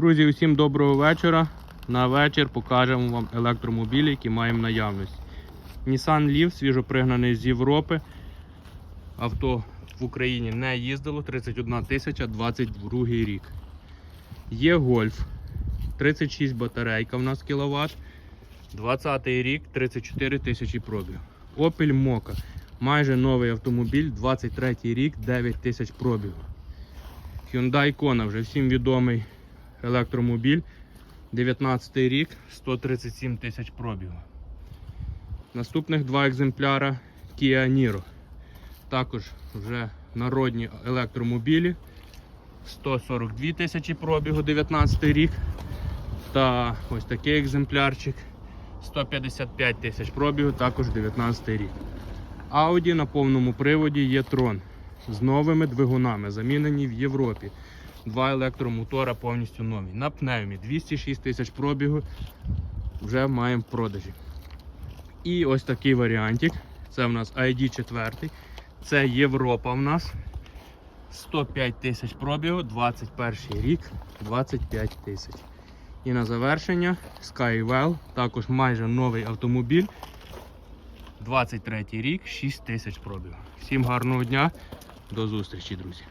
Друзі, усім доброго вечора. На вечір покажемо вам електромобілі, які маємо в наявності. Nissan Leaf, свіжопригнаний з Європи. Авто в Україні не їздило, 31 тисяча 22 рік. Є Golf, 36 батарейка в нас кіловат. 20 рік, 34 тисячі пробіг. Opel Mokka, майже новий автомобіль, 23 рік, 9 тисяч пробігу. Hyundai Kona, вже всім відомий електромобіль. 19 рік, 137 тисяч пробігу. Наступних два екземпляра Kia Niro. Також вже народні електромобілі. 142 тисячі пробігу, 19 рік. Та ось такий екземплярчик. 155 тисяч пробігу, також 19 рік. Audi на повному приводі є трон з новими двигунами, замінені в Європі. Два електромотора повністю нові. На пневмі 206 тисяч пробігу вже маємо в продажі. І ось такий варіантик. Це в нас ID 4. Це Європа в нас. 105 тисяч пробігу, 21 рік, 25 тисяч. І на завершення Skywell, також майже новий автомобіль. 23 рік, 6 тисяч пробігу. Всім гарного дня, до зустрічі, друзі.